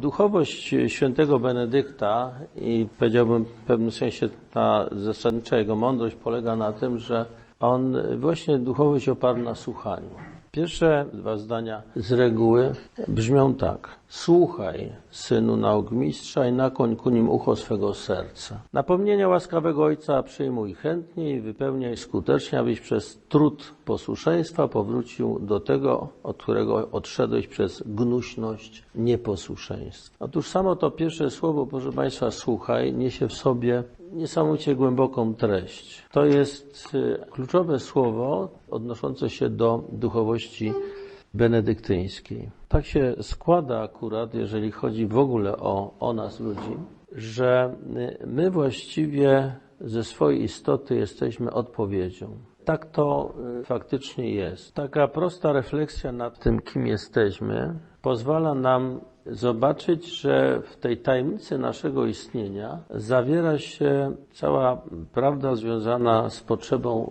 Duchowość świętego Benedykta i powiedziałbym w pewnym sensie ta zasadnicza jego mądrość polega na tym, że on właśnie duchowość oparł na słuchaniu. Pierwsze dwa zdania z reguły brzmią tak. Słuchaj, synu nauk mistrza i nakłoń ku nim ucho swego serca. Napomnienia łaskawego Ojca przyjmuj chętnie i wypełniaj skutecznie, abyś przez trud posłuszeństwa powrócił do tego, od którego odszedłeś przez gnuśność nieposłuszeństwa. Otóż samo to pierwsze słowo, proszę Państwa, słuchaj, niesie w sobie niesamowicie głęboką treść. To jest y, kluczowe słowo odnoszące się do duchowości benedyktyńskiej. Tak się składa akurat, jeżeli chodzi w ogóle o, o nas ludzi, że y, my właściwie ze swojej istoty jesteśmy odpowiedzią. Tak to y, faktycznie jest. Taka prosta refleksja nad tym, kim jesteśmy, pozwala nam zobaczyć, że w tej tajemnicy naszego istnienia zawiera się cała prawda związana z potrzebą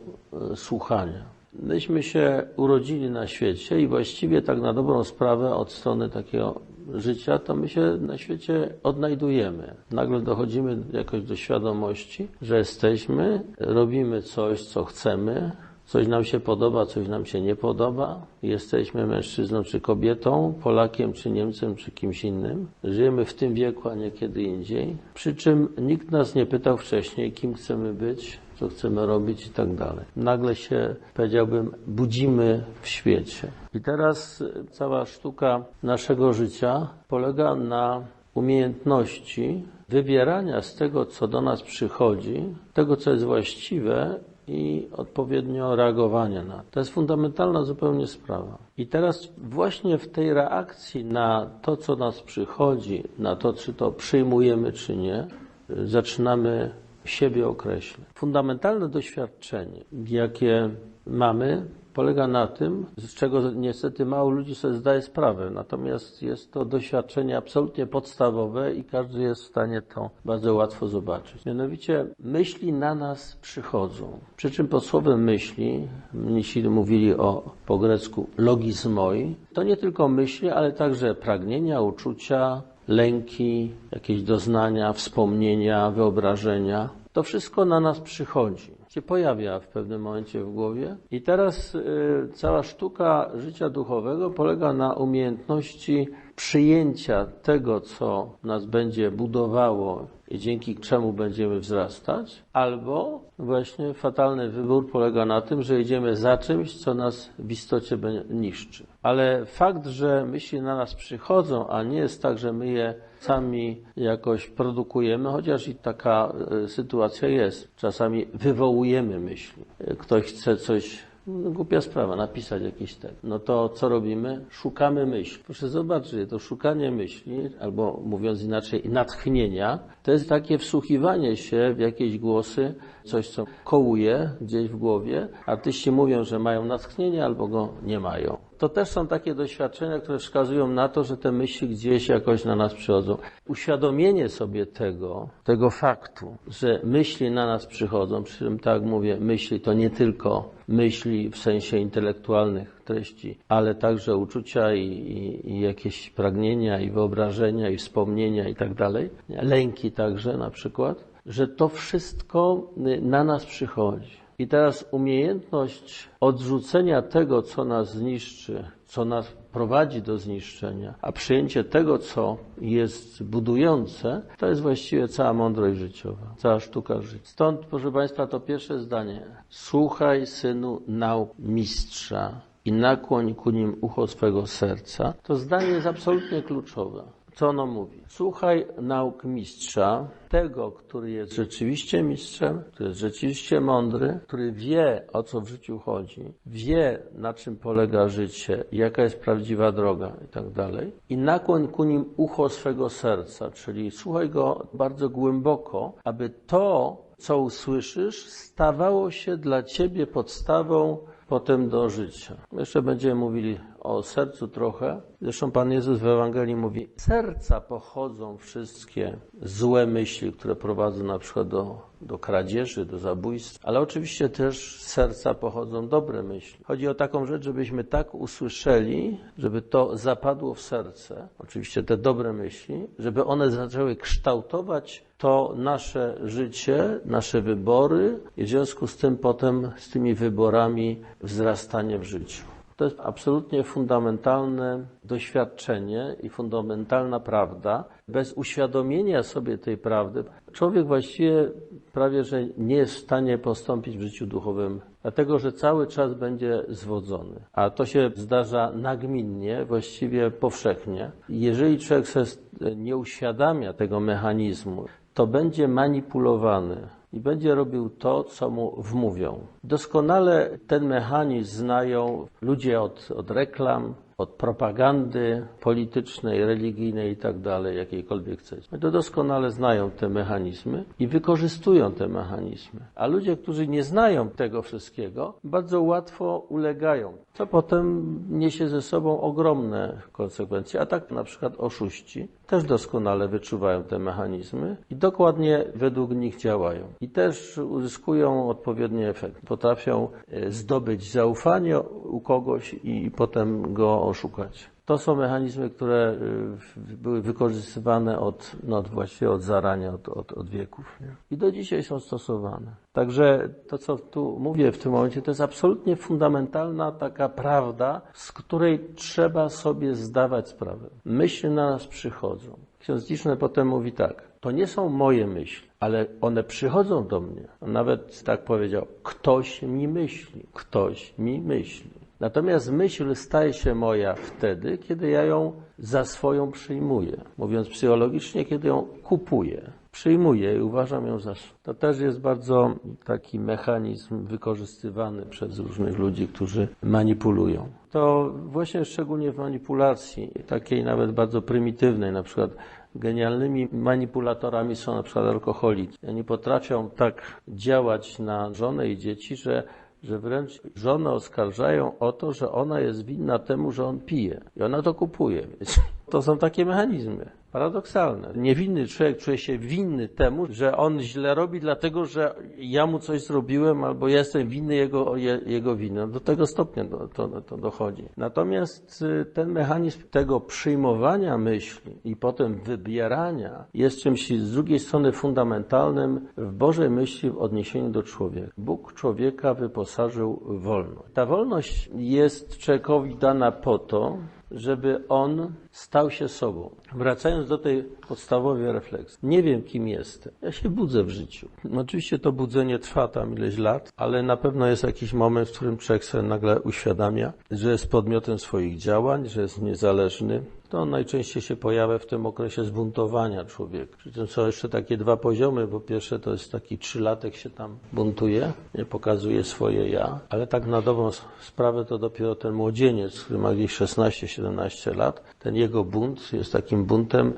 e, słuchania. Myśmy się urodzili na świecie i właściwie tak na dobrą sprawę od strony takiego życia, to my się na świecie odnajdujemy. Nagle dochodzimy jakoś do świadomości, że jesteśmy, robimy coś, co chcemy, Coś nam się podoba, coś nam się nie podoba. Jesteśmy mężczyzną czy kobietą, Polakiem czy Niemcem czy kimś innym. Żyjemy w tym wieku, a nie kiedy indziej. Przy czym nikt nas nie pytał wcześniej, kim chcemy być, co chcemy robić i tak dalej. Nagle się, powiedziałbym, budzimy w świecie. I teraz cała sztuka naszego życia polega na umiejętności wybierania z tego, co do nas przychodzi, tego, co jest właściwe i odpowiednio reagowania na to. To jest fundamentalna zupełnie sprawa. I teraz właśnie w tej reakcji na to, co nas przychodzi, na to, czy to przyjmujemy, czy nie, zaczynamy siebie określać. Fundamentalne doświadczenie, jakie mamy, polega na tym, z czego niestety mało ludzi sobie zdaje sprawę. Natomiast jest to doświadczenie absolutnie podstawowe i każdy jest w stanie to bardzo łatwo zobaczyć. Mianowicie myśli na nas przychodzą. Przy czym pod słowem myśli, mnisi mówili o po grecku logizmoi, to nie tylko myśli, ale także pragnienia, uczucia, lęki, jakieś doznania, wspomnienia, wyobrażenia. To wszystko na nas przychodzi się pojawia w pewnym momencie w głowie. I teraz y, cała sztuka życia duchowego polega na umiejętności przyjęcia tego, co nas będzie budowało i dzięki czemu będziemy wzrastać, albo właśnie fatalny wybór polega na tym, że idziemy za czymś, co nas w istocie niszczy. Ale fakt, że myśli na nas przychodzą, a nie jest tak, że my je sami jakoś produkujemy, chociaż i taka e, sytuacja jest. Czasami wywołujemy myśli. Ktoś chce coś no, głupia sprawa, napisać jakiś tekst. No to co robimy? Szukamy myśli. Proszę zobaczyć, to szukanie myśli, albo mówiąc inaczej, natchnienia, to jest takie wsłuchiwanie się w jakieś głosy, coś, co kołuje gdzieś w głowie. Artyści mówią, że mają natchnienie, albo go nie mają. To też są takie doświadczenia, które wskazują na to, że te myśli gdzieś jakoś na nas przychodzą. Uświadomienie sobie tego, tego faktu, że myśli na nas przychodzą, przy czym tak mówię, myśli to nie tylko myśli w sensie intelektualnych treści, ale także uczucia i, i, i jakieś pragnienia i wyobrażenia i wspomnienia i tak dalej, lęki także na przykład, że to wszystko na nas przychodzi. I teraz umiejętność odrzucenia tego, co nas zniszczy, co nas prowadzi do zniszczenia, a przyjęcie tego, co jest budujące, to jest właściwie cała mądrość życiowa, cała sztuka życia. Stąd, proszę Państwa, to pierwsze zdanie. Słuchaj, synu, nauk mistrza i nakłoń ku nim ucho swego serca. To zdanie jest absolutnie kluczowe co ono mówi. Słuchaj nauk mistrza, tego, który jest rzeczywiście mistrzem, który jest rzeczywiście mądry, który wie, o co w życiu chodzi, wie, na czym polega życie, jaka jest prawdziwa droga i tak dalej. I nakłoń ku nim ucho swego serca, czyli słuchaj go bardzo głęboko, aby to, co usłyszysz, stawało się dla ciebie podstawą potem do życia. Jeszcze będziemy mówili o sercu trochę. Zresztą Pan Jezus w Ewangelii mówi, serca pochodzą wszystkie złe myśli, które prowadzą na przykład do, do kradzieży, do zabójstw, ale oczywiście też z serca pochodzą dobre myśli. Chodzi o taką rzecz, żebyśmy tak usłyszeli, żeby to zapadło w serce, oczywiście te dobre myśli, żeby one zaczęły kształtować to nasze życie, nasze wybory i w związku z tym potem z tymi wyborami wzrastanie w życiu. To jest absolutnie fundamentalne doświadczenie i fundamentalna prawda. Bez uświadomienia sobie tej prawdy, człowiek właściwie prawie że nie jest w stanie postąpić w życiu duchowym, dlatego że cały czas będzie zwodzony. A to się zdarza nagminnie, właściwie powszechnie. Jeżeli człowiek nie uświadamia tego mechanizmu, to będzie manipulowany i będzie robił to, co mu wmówią. Doskonale ten mechanizm znają ludzie od, od reklam, od propagandy politycznej, religijnej i tak jakiejkolwiek chcecie. To doskonale znają te mechanizmy i wykorzystują te mechanizmy. A ludzie, którzy nie znają tego wszystkiego, bardzo łatwo ulegają, co potem niesie ze sobą ogromne konsekwencje. A tak na przykład oszuści też doskonale wyczuwają te mechanizmy i dokładnie według nich działają. I też uzyskują odpowiedni efekt. Potrafią e, zdobyć zaufanie u kogoś i potem go oszukać. To są mechanizmy, które y, były wykorzystywane od, no właściwie od zarania, od, od, od wieków. Nie? I do dzisiaj są stosowane. Także to, co tu mówię w tym momencie, to jest absolutnie fundamentalna taka prawda, z której trzeba sobie zdawać sprawę. Myśli na nas przychodzą. Ksiądz Liczny potem mówi tak, to nie są moje myśli, ale one przychodzą do mnie. Nawet tak powiedział, ktoś mi myśli, ktoś mi myśli. Natomiast myśl staje się moja wtedy, kiedy ja ją za swoją przyjmuję. Mówiąc psychologicznie, kiedy ją kupuję. Przyjmuję i uważam ją za. To też jest bardzo taki mechanizm wykorzystywany przez różnych ludzi, którzy manipulują. To właśnie szczególnie w manipulacji, takiej nawet bardzo prymitywnej, na przykład genialnymi manipulatorami są na przykład alkoholicy. Oni potrafią tak działać na żonę i dzieci, że że wręcz żonę oskarżają o to, że ona jest winna temu, że on pije. I ona to kupuje. Więc to są takie mechanizmy. Paradoksalne. Niewinny człowiek czuje się winny temu, że on źle robi, dlatego że ja mu coś zrobiłem, albo jestem winny jego, jego winą. Do tego stopnia to, to, to dochodzi. Natomiast y, ten mechanizm tego przyjmowania myśli i potem wybierania jest czymś z drugiej strony fundamentalnym w Bożej myśli w odniesieniu do człowieka. Bóg człowieka wyposażył wolność. Ta wolność jest człowiekowi dana po to, żeby on stał się sobą. Wracając do tej podstawowej refleksji. Nie wiem, kim jestem. Ja się budzę w życiu. Oczywiście to budzenie trwa tam ileś lat, ale na pewno jest jakiś moment, w którym człowiek sobie nagle uświadamia, że jest podmiotem swoich działań, że jest niezależny, to najczęściej się pojawia w tym okresie zbuntowania człowieka. Przy tym są jeszcze takie dwa poziomy, bo pierwsze to jest taki trzylatek się tam buntuje, nie pokazuje swoje ja, ale tak na dobrą sprawę to dopiero ten młodzieniec, który ma gdzieś 16-17 lat, ten jego bunt jest takim buntem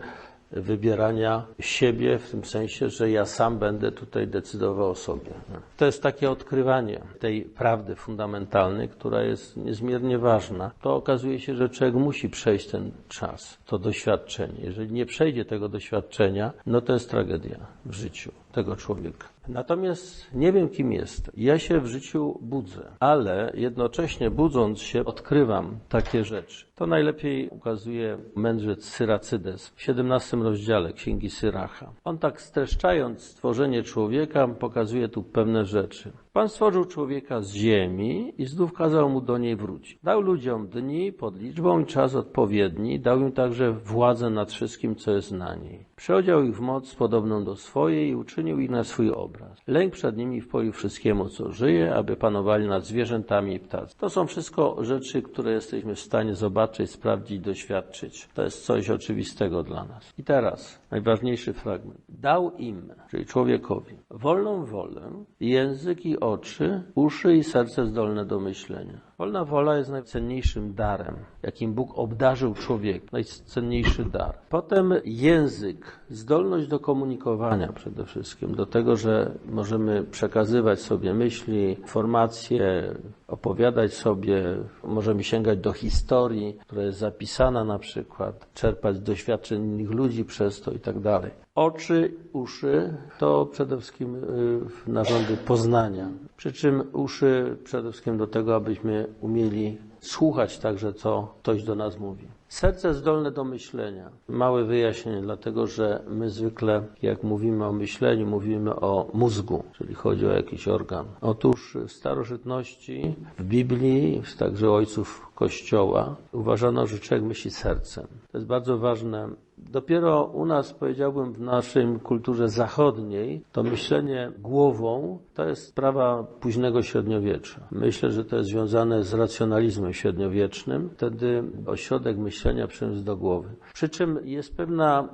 wybierania siebie w tym sensie, że ja sam będę tutaj decydował o sobie. To jest takie odkrywanie tej prawdy fundamentalnej, która jest niezmiernie ważna. To okazuje się, że człowiek musi przejść ten czas, to doświadczenie. Jeżeli nie przejdzie tego doświadczenia, no to jest tragedia w życiu tego człowieka. Natomiast nie wiem, kim jest. Ja się w życiu budzę, ale jednocześnie budząc się, odkrywam takie rzeczy. To najlepiej ukazuje mędrzec Syracydes w 17 rozdziale Księgi Syracha. On tak streszczając stworzenie człowieka, pokazuje tu pewne rzeczy. Pan stworzył człowieka z ziemi i znów kazał mu do niej wrócić. Dał ludziom dni pod liczbą i czas odpowiedni, dał im także władzę nad wszystkim, co jest na niej. Przeodział ich w moc podobną do swojej i uczynił ich na swój obraz. Lęk przed nimi wpoił wszystkiemu, co żyje, aby panowali nad zwierzętami i ptactwem. To są wszystko rzeczy, które jesteśmy w stanie zobaczyć, sprawdzić, doświadczyć. To jest coś oczywistego dla nas. I teraz najważniejszy fragment. Dał im, czyli człowiekowi, wolną wolę, język i oczy, uszy i serce zdolne do myślenia. Wolna wola jest najcenniejszym darem, jakim Bóg obdarzył człowieka. Najcenniejszy dar. Potem język, zdolność do komunikowania przede wszystkim, do tego, że możemy przekazywać sobie myśli, informacje, opowiadać sobie, możemy sięgać do historii, która jest zapisana na przykład, czerpać doświadczeń innych ludzi przez to i tak dalej. Oczy, uszy to przede wszystkim y, narządy poznania. Przy czym uszy przede wszystkim do tego, abyśmy umieli słuchać także, co ktoś do nas mówi. Serce zdolne do myślenia. Małe wyjaśnienie, dlatego że my zwykle, jak mówimy o myśleniu, mówimy o mózgu, czyli chodzi o jakiś organ. Otóż w starożytności, w Biblii, także ojców Kościoła, uważano, że człowiek myśli sercem. To jest bardzo ważne. Dopiero u nas, powiedziałbym, w naszej kulturze zachodniej, to myślenie głową to jest sprawa późnego średniowiecza. Myślę, że to jest związane z racjonalizmem średniowiecznym. Wtedy ośrodek myślenia przeniósł do głowy. Przy czym jest pewna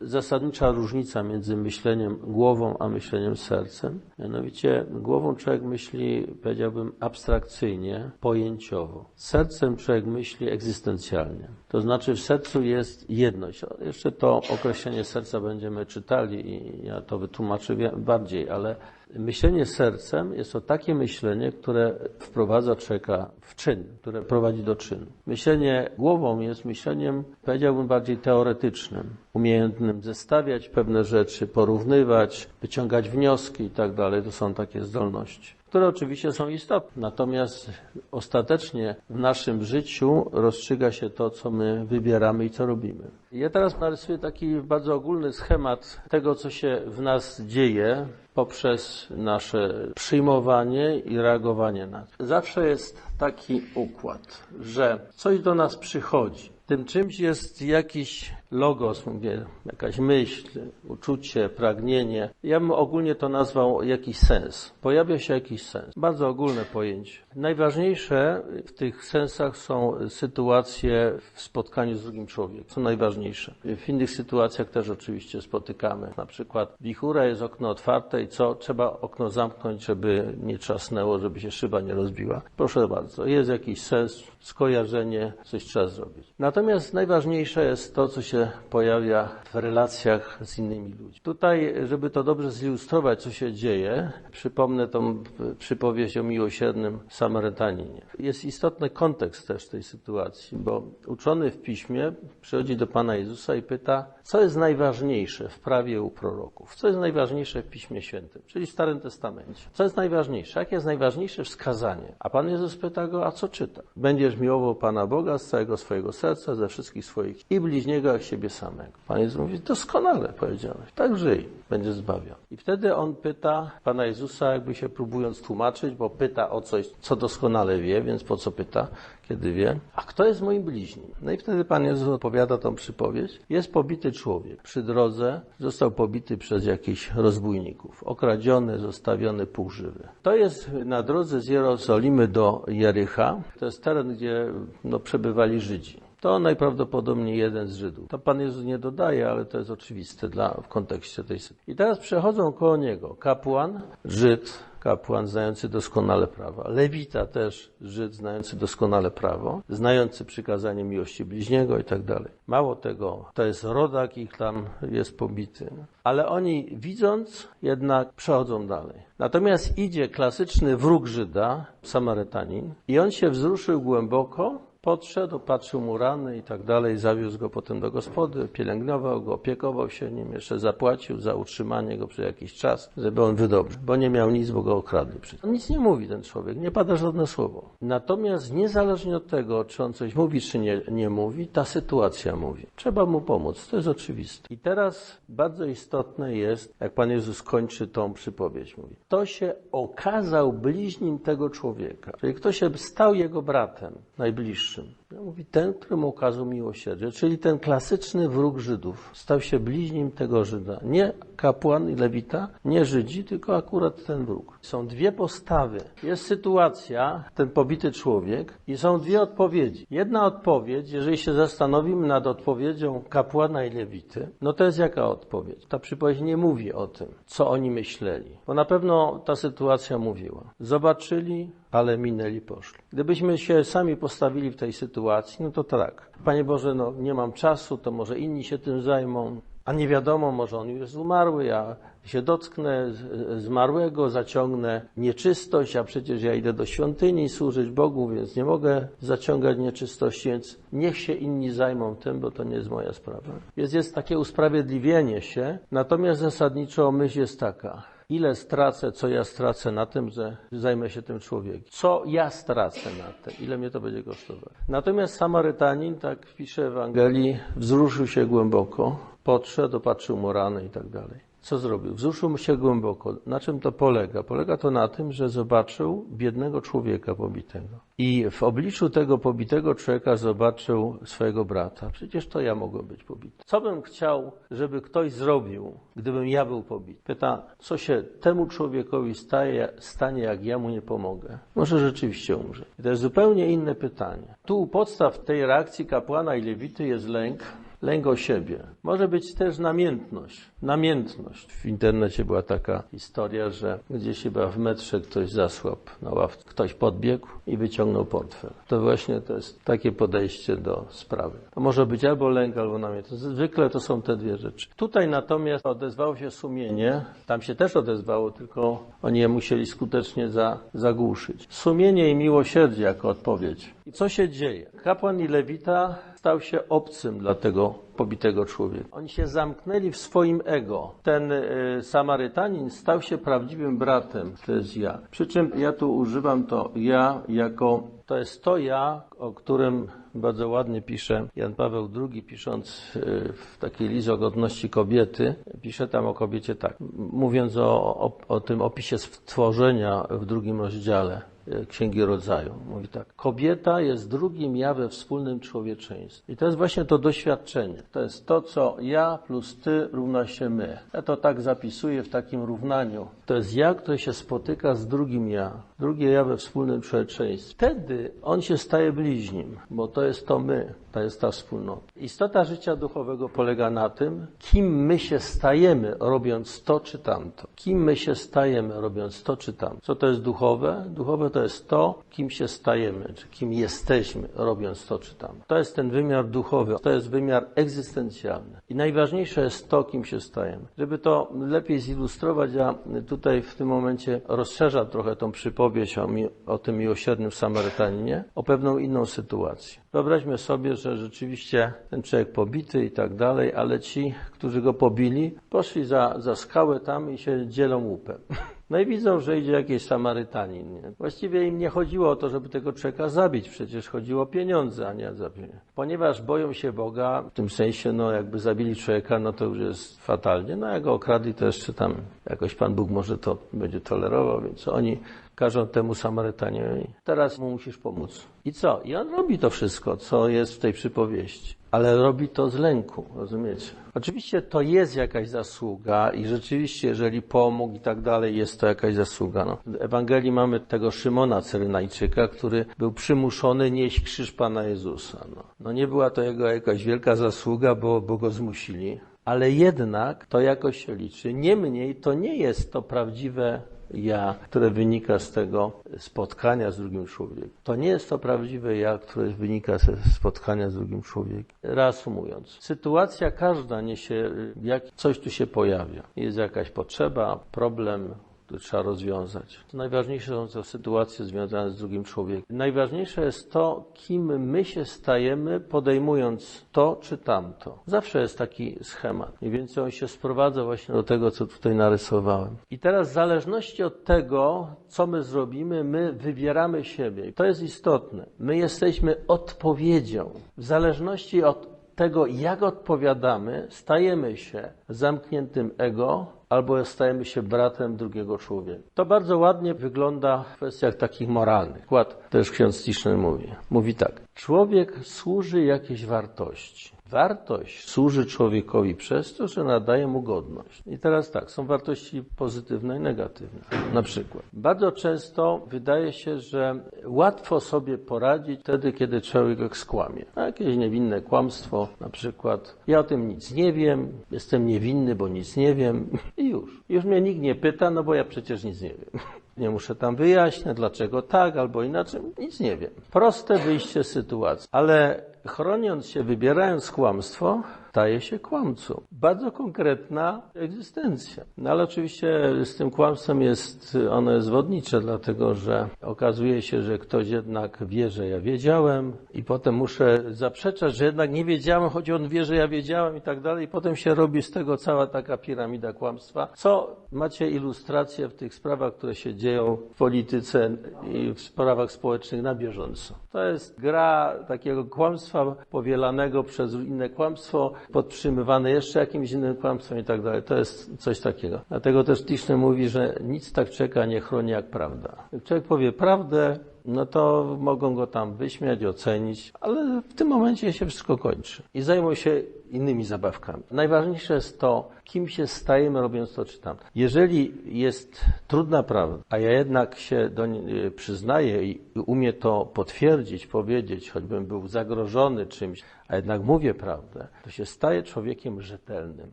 zasadnicza różnica między myśleniem głową a myśleniem sercem. Mianowicie głową człowiek myśli, powiedziałbym, abstrakcyjnie, pojęciowo. Sercem człowiek myśli egzystencjalnie. To znaczy w sercu jest jedność. Jeszcze to określenie serca będziemy czytali i ja to wytłumaczę bardziej, ale Myślenie sercem jest to takie myślenie, które wprowadza człowieka w czyn, które prowadzi do czynu. Myślenie głową jest myśleniem, powiedziałbym, bardziej teoretycznym, umiejętnym zestawiać pewne rzeczy, porównywać, wyciągać wnioski i tak. To są takie zdolności które oczywiście są istotne. Natomiast ostatecznie w naszym życiu rozstrzyga się to, co my wybieramy i co robimy. Ja teraz narysuję taki bardzo ogólny schemat tego, co się w nas dzieje poprzez nasze przyjmowanie i reagowanie na to. Zawsze jest taki układ, że coś do nas przychodzi. Tym czymś jest jakiś logos, mówię, jakaś myśl, uczucie, pragnienie. Ja bym ogólnie to nazwał jakiś sens. Pojawia się jakiś sens. Bardzo ogólne pojęcie. Najważniejsze w tych sensach są sytuacje w spotkaniu z drugim człowiekiem. Są najważniejsze. W innych sytuacjach też oczywiście spotykamy. Na przykład wichura jest okno otwarte i co? Trzeba okno zamknąć, żeby nie trzasnęło, żeby się szyba nie rozbiła. Proszę bardzo, jest jakiś sens, skojarzenie, coś trzeba zrobić. Natomiast najważniejsze jest to, co się pojawia w relacjach z innymi ludźmi. Tutaj, żeby to dobrze zilustrować, co się dzieje, przypomnę tą przypowieść o miłosiernym Samarytaninie. Jest istotny kontekst też tej sytuacji, bo uczony w piśmie przychodzi do Pana Jezusa i pyta, co jest najważniejsze w prawie u proroków, co jest najważniejsze w Piśmie Świętym, czyli w Starym Testamencie. Co jest najważniejsze? Jakie jest najważniejsze wskazanie? A Pan Jezus pyta go, a co czyta? Będziesz miłował Pana Boga z całego swojego serca, ze wszystkich swoich i bliźniego jak siebie samego. Pan Jezus mówi, doskonale powiedziałeś, tak żyj, będzie zbawiony. I wtedy on pyta Pana Jezusa, jakby się próbując tłumaczyć, bo pyta o coś, co doskonale wie, więc po co pyta, kiedy wie, a kto jest moim bliźnim? No i wtedy Pan Jezus opowiada tą przypowieść. Jest pobity człowiek. Przy drodze został pobity przez jakichś rozbójników. Okradziony, zostawiony półżywy. To jest na drodze z Jerozolimy do Jericha. To jest teren, gdzie no, przebywali Żydzi. To najprawdopodobniej jeden z Żydów. To Pan Jezus nie dodaje, ale to jest oczywiste dla, w kontekście tej sytuacji. I teraz przechodzą koło niego kapłan, Żyd, kapłan znający doskonale prawa, lewita też Żyd znający doskonale prawo, znający przykazanie miłości bliźniego i tak dalej. Mało tego, to jest rodak, ich tam jest pobity. Ale oni widząc jednak przechodzą dalej. Natomiast idzie klasyczny wróg Żyda, Samarytanin i on się wzruszył głęboko Podszedł, patrzył mu rany i tak dalej, zawiózł go potem do gospody, pielęgnował go, opiekował się nim, jeszcze zapłacił za utrzymanie go przez jakiś czas, żeby on wydobył, bo nie miał nic, bo go okradli. On nic nie mówi ten człowiek, nie pada żadne słowo. Natomiast niezależnie od tego, czy on coś mówi, czy nie, nie mówi, ta sytuacja mówi. Trzeba mu pomóc, to jest oczywiste. I teraz bardzo istotne jest, jak Pan Jezus kończy tą przypowieść, mówi, to się okazał bliźnim tego człowieka, czyli kto się stał jego bratem najbliższym. Jerusalem. No, mówi ten, któremu okazał miłosierdzie, czyli ten klasyczny wróg Żydów, stał się bliźnim tego Żyda. Nie kapłan i lewita, nie Żydzi, tylko akurat ten wróg. Są dwie postawy. Jest sytuacja, ten pobity człowiek i są dwie odpowiedzi. Jedna odpowiedź, jeżeli się zastanowimy nad odpowiedzią kapłana i lewity, no to jest jaka odpowiedź? Ta przypowieść nie mówi o tym, co oni myśleli, bo na pewno ta sytuacja mówiła. Zobaczyli, ale minęli, poszli. Gdybyśmy się sami postawili w tej sytuacji, no to tak. Panie Boże, no nie mam czasu, to może inni się tym zajmą. A nie wiadomo, może on już jest umarły, ja się dotknę zmarłego, zaciągnę nieczystość, a przecież ja idę do świątyni służyć Bogu, więc nie mogę zaciągać nieczystości, więc niech się inni zajmą tym, bo to nie jest moja sprawa. Więc jest takie usprawiedliwienie się, natomiast zasadniczo myśl jest taka, ile stracę, co ja stracę na tym, że zajmę się tym człowiekiem. Co ja stracę na tym, ile mnie to będzie kosztować. Natomiast Samarytanin, tak pisze w Ewangelii, wzruszył się głęboko, podszedł, opatrzył mu rany i tak dalej. Co zrobił? Wzruszył się głęboko. Na czym to polega? Polega to na tym, że zobaczył biednego człowieka pobitego. I w obliczu tego pobitego człowieka zobaczył swojego brata. Przecież to ja mogłem być pobity. Co bym chciał, żeby ktoś zrobił, gdybym ja był pobity? Pyta, co się temu człowiekowi staje, stanie, jak ja mu nie pomogę? Może rzeczywiście umrze. I to jest zupełnie inne pytanie. Tu u podstaw tej reakcji kapłana i lewity jest lęk, lęk o siebie. Może być też namiętność. Namiętność. W internecie była taka historia, że gdzieś chyba w metrze ktoś zasłabł na ławce. Ktoś podbiegł i wyciągnął portfel. To właśnie to jest takie podejście do sprawy. To może być albo lęk, albo namiętność. Zwykle to są te dwie rzeczy. Tutaj natomiast odezwało się sumienie. Tam się też odezwało, tylko oni je musieli skutecznie za, zagłuszyć. Sumienie i miłosierdzie jako odpowiedź. I co się dzieje? Kapłan i lewita stał się obcym dla tego pobitego człowieka. Oni się zamknęli w swoim ego. Ten y, Samarytanin stał się prawdziwym bratem, to jest ja. Przy czym ja tu używam to ja jako, to jest to ja, o którym bardzo ładnie pisze Jan Paweł II, pisząc y, w takiej list o godności kobiety, pisze tam o kobiecie tak, mówiąc o, o, o tym opisie stworzenia w drugim rozdziale. Księgi Rodzaju. Mówi tak. Kobieta jest drugim ja we wspólnym człowieczeństwie. I to jest właśnie to doświadczenie. To jest to, co ja plus ty równa się my. Ja to tak zapisuję w takim równaniu. To jest ja, który się spotyka z drugim ja. Drugie ja we wspólnym człowieczeństwie. Wtedy on się staje bliźnim, bo to jest to my. To jest ta wspólnota. Istota życia duchowego polega na tym, kim my się stajemy, robiąc to czy tamto. Kim my się stajemy, robiąc to czy tamto. Co to jest duchowe? Duchowe to jest to, kim się stajemy, czy kim jesteśmy, robiąc to czy tamto. To jest ten wymiar duchowy, to jest wymiar egzystencjalny. I najważniejsze jest to, kim się stajemy. Żeby to lepiej zilustrować, ja tutaj w tym momencie rozszerzam trochę tą przypowieść o, mi, o tym miłosiernym Samarytaninie, o pewną inną sytuację. Wyobraźmy sobie, że rzeczywiście ten człowiek pobity i tak dalej, ale ci, którzy go pobili, poszli za, za skałę tam i się dzielą łupem. No i widzą, że idzie jakiś Samarytanin. Nie? Właściwie im nie chodziło o to, żeby tego człowieka zabić, przecież chodziło o pieniądze, a nie o zabienie. Ponieważ boją się Boga, w tym sensie, no jakby zabili człowieka, no to już jest fatalnie. No jak go okradli, to jeszcze tam jakoś Pan Bóg może to będzie tolerował, więc oni każą temu Samarytaniowi, teraz mu musisz pomóc. I co? I on robi to wszystko, co jest w tej przypowieści. Ale robi to z lęku, rozumiecie? Oczywiście to jest jakaś zasługa i rzeczywiście, jeżeli pomógł i tak dalej, jest to jakaś zasługa. No. W Ewangelii mamy tego Szymona Cyrynajczyka, który był przymuszony nieść krzyż Pana Jezusa. No, no nie była to jego jakaś wielka zasługa, bo, bo go zmusili, ale jednak to jakoś się liczy. Niemniej to nie jest to prawdziwe ja, które wynika z tego spotkania z drugim człowiekiem. To nie jest to prawdziwe ja, które wynika ze spotkania z drugim człowiekiem. Reasumując, sytuacja każda niesie, jak coś tu się pojawia. Jest jakaś potrzeba, problem, który trzeba rozwiązać. Najważniejsze są to sytuacje związane z drugim człowiekiem. Najważniejsze jest to, kim my się stajemy, podejmując to czy tamto. Zawsze jest taki schemat. Mniej więcej on się sprowadza właśnie do tego, co tutaj narysowałem. I teraz w zależności od tego, co my zrobimy, my wybieramy siebie. To jest istotne. My jesteśmy odpowiedzią. W zależności od tego, jak odpowiadamy, stajemy się zamkniętym ego, albo stajemy się bratem drugiego człowieka. To bardzo ładnie wygląda w kwestiach takich moralnych. Kład też ksiądz Tischner mówi. Mówi tak. Człowiek służy jakiejś wartości. Wartość służy człowiekowi przez to, że nadaje mu godność. I teraz tak, są wartości pozytywne i negatywne. Na przykład, bardzo często wydaje się, że łatwo sobie poradzić wtedy, kiedy człowiek skłamie. Jakieś niewinne kłamstwo, na przykład, ja o tym nic nie wiem, jestem niewinny, bo nic nie wiem i już. Już mnie nikt nie pyta, no bo ja przecież nic nie wiem. Nie muszę tam wyjaśniać, dlaczego tak albo inaczej. Nic nie wiem. Proste wyjście z sytuacji. Ale chroniąc się, wybierając kłamstwo, staje się kłamcą. Bardzo konkretna egzystencja. No ale oczywiście z tym kłamstwem jest, ono jest wodnicze, dlatego że okazuje się, że ktoś jednak wie, że ja wiedziałem i potem muszę zaprzeczać, że jednak nie wiedziałem, choć on wie, że ja wiedziałem i tak dalej. I potem się robi z tego cała taka piramida kłamstwa. Co macie ilustrację w tych sprawach, które się dzieją w polityce i w sprawach społecznych na bieżąco. To jest gra takiego kłamstwa powielanego przez inne kłamstwo, podtrzymywane jeszcze jakimś innym kłamstwem i tak dalej. To jest coś takiego. Dlatego też Tischner mówi, że nic tak czeka nie chroni jak prawda. Jak człowiek powie prawdę, no to mogą go tam wyśmiać, ocenić, ale w tym momencie się wszystko kończy. I zajmą się innymi zabawkami. Najważniejsze jest to, kim się stajemy robiąc to czy tam. Jeżeli jest trudna prawda, a ja jednak się do niej przyznaję i umiem to potwierdzić, powiedzieć, choćbym był zagrożony czymś, a jednak mówię prawdę, to się staje człowiekiem rzetelnym,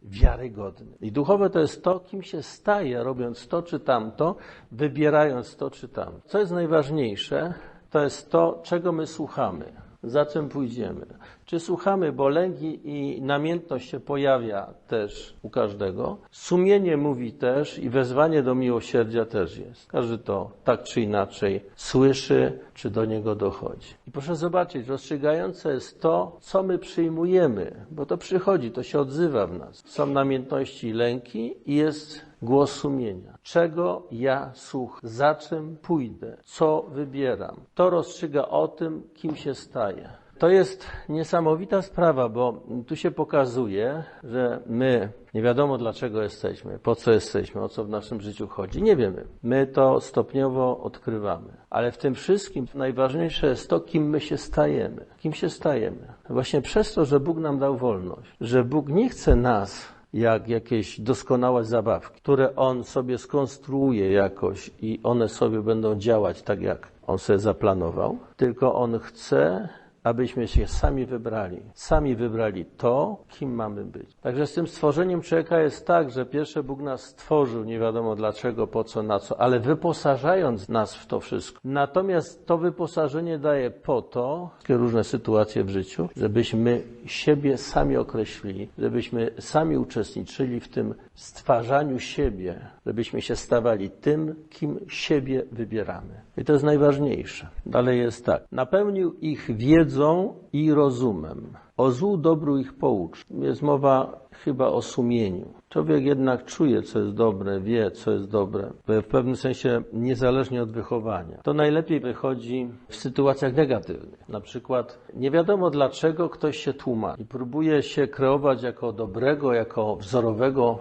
wiarygodnym. I duchowe to jest to, kim się staje, robiąc to czy tamto, wybierając to czy tamto. Co jest najważniejsze, to jest to, czego my słuchamy za czym pójdziemy. Czy słuchamy, bo lęki i namiętność się pojawia też u każdego. Sumienie mówi też i wezwanie do miłosierdzia też jest. Każdy to tak czy inaczej słyszy, czy do niego dochodzi. I proszę zobaczyć, rozstrzygające jest to, co my przyjmujemy, bo to przychodzi, to się odzywa w nas. Są namiętności i lęki i jest głos sumienia. Czego ja słucham? Za czym pójdę? Co wybieram? To rozstrzyga o tym, kim się staje. To jest niesamowita sprawa, bo tu się pokazuje, że my nie wiadomo dlaczego jesteśmy, po co jesteśmy, o co w naszym życiu chodzi. Nie wiemy. My to stopniowo odkrywamy. Ale w tym wszystkim najważniejsze jest to, kim my się stajemy. Kim się stajemy? Właśnie przez to, że Bóg nam dał wolność. Że Bóg nie chce nas jak jakieś doskonałe zabawki, które on sobie skonstruuje jakoś i one sobie będą działać tak, jak on sobie zaplanował, tylko on chce, abyśmy się sami wybrali. Sami wybrali to, kim mamy być. Także z tym stworzeniem człowieka jest tak, że pierwsze Bóg nas stworzył, nie wiadomo dlaczego, po co, na co, ale wyposażając nas w to wszystko. Natomiast to wyposażenie daje po to, różne sytuacje w życiu, żebyśmy siebie sami określili, żebyśmy sami uczestniczyli w tym stwarzaniu siebie, żebyśmy się stawali tym, kim siebie wybieramy. I to jest najważniejsze. Dalej jest tak. Napełnił ich wiedzą i rozumem. O złu dobru ich poucz. Jest mowa chyba o sumieniu. Człowiek jednak czuje, co jest dobre, wie, co jest dobre, w pewnym sensie niezależnie od wychowania. To najlepiej wychodzi w sytuacjach negatywnych. Na przykład nie wiadomo dlaczego ktoś się tłumaczy i próbuje się kreować jako dobrego, jako wzorowego,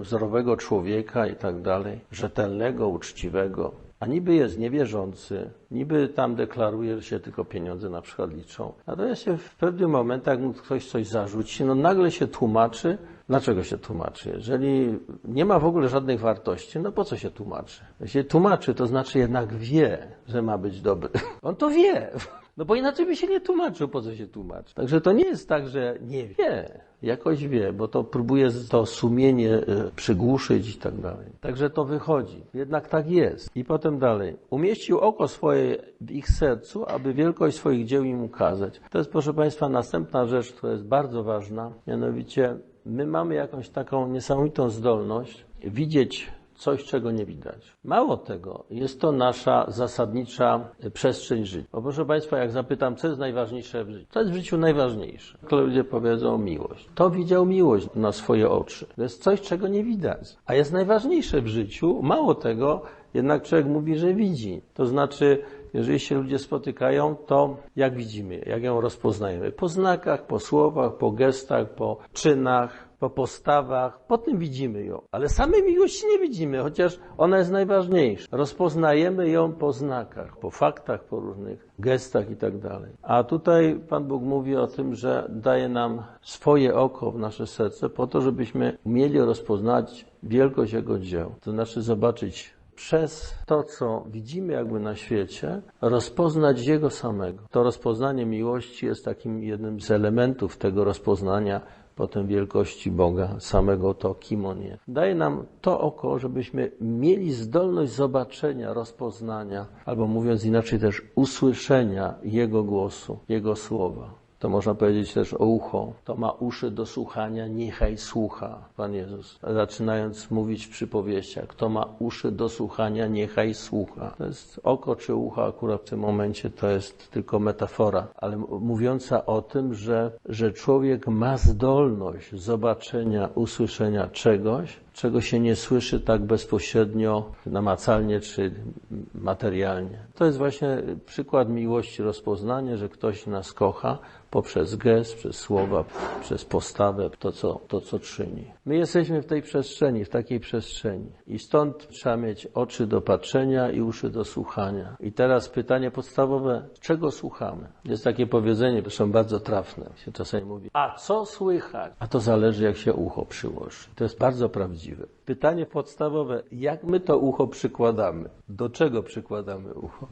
wzorowego człowieka i tak dalej, rzetelnego, uczciwego. A niby jest niewierzący, niby tam deklaruje, że się tylko pieniądze na przykład liczą. Natomiast się w pewnym jak mu ktoś coś zarzuci, no nagle się tłumaczy. Dlaczego się tłumaczy? Jeżeli nie ma w ogóle żadnych wartości, no po co się tłumaczy? Jeśli tłumaczy, to znaczy jednak wie, że ma być dobry. On to wie. No bo inaczej by się nie tłumaczył, po co się tłumaczy. Także to nie jest tak, że nie wie. Jakoś wie, bo to próbuje to sumienie e, przygłuszyć i tak dalej. Także to wychodzi. Jednak tak jest. I potem dalej. Umieścił oko swoje w ich sercu, aby wielkość swoich dzieł im ukazać. To jest, proszę Państwa, następna rzecz, która jest bardzo ważna. Mianowicie, my mamy jakąś taką niesamowitą zdolność widzieć coś, czego nie widać. Mało tego, jest to nasza zasadnicza przestrzeń życia. Bo proszę Państwa, jak zapytam, co jest najważniejsze w życiu? Co jest w życiu najważniejsze? Ludzie powiedzą miłość. To widział miłość na swoje oczy. To jest coś, czego nie widać. A jest najważniejsze w życiu, mało tego, jednak człowiek mówi, że widzi. To znaczy, jeżeli się ludzie spotykają, to jak widzimy, jak ją rozpoznajemy? Po znakach, po słowach, po gestach, po czynach, po postawach, po tym widzimy ją. Ale samej miłości nie widzimy, chociaż ona jest najważniejsza. Rozpoznajemy ją po znakach, po faktach, po różnych gestach i tak dalej. A tutaj Pan Bóg mówi o tym, że daje nam swoje oko w nasze serce po to, żebyśmy umieli rozpoznać wielkość Jego dzieł. To znaczy zobaczyć przez to, co widzimy jakby na świecie, rozpoznać Jego samego. To rozpoznanie miłości jest takim jednym z elementów tego rozpoznania potem wielkości Boga, samego to, kim On jest. Daje nam to oko, żebyśmy mieli zdolność zobaczenia, rozpoznania, albo mówiąc inaczej też usłyszenia Jego głosu, Jego słowa. To można powiedzieć też o ucho. To ma uszy do słuchania, niechaj słucha, Pan Jezus. Zaczynając mówić w przypowieściach, kto ma uszy do słuchania, niechaj słucha. To jest oko czy ucho akurat w tym momencie to jest tylko metafora, ale mówiąca o tym, że, że człowiek ma zdolność zobaczenia, usłyszenia czegoś, czego się nie słyszy tak bezpośrednio, namacalnie czy materialnie. To jest właśnie przykład miłości, rozpoznanie, że ktoś nas kocha poprzez gest, przez słowa, przez postawę, to co, to co czyni. My jesteśmy w tej przestrzeni, w takiej przestrzeni i stąd trzeba mieć oczy do patrzenia i uszy do słuchania. I teraz pytanie podstawowe, czego słuchamy? Jest takie powiedzenie, zresztą bardzo trafne, się czasami mówi, a co słychać? A to zależy jak się ucho przyłoży. To jest bardzo prawdziwe. Pytanie podstawowe, jak my to ucho przykładamy? Do czego przykładamy ucho?